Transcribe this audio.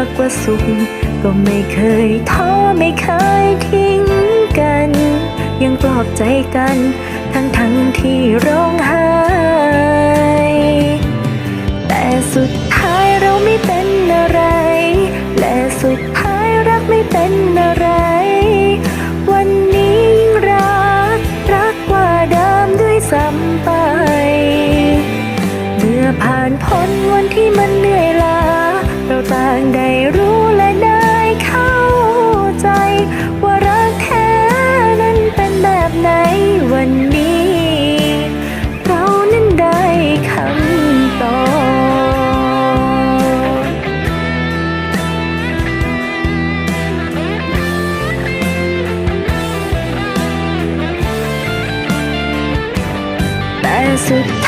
ากกว่าสุข ก็ไม่เคยท้อไม่เคยทิ้งกัน ยังปลอบใจกันทั้งทั้งที่างได้รู้และได้เข้าใจ ว่ารักแท้นั้นเป็นแบบไหนวันนี้ เรานั้นได้คำตอบแต่สุดท้าย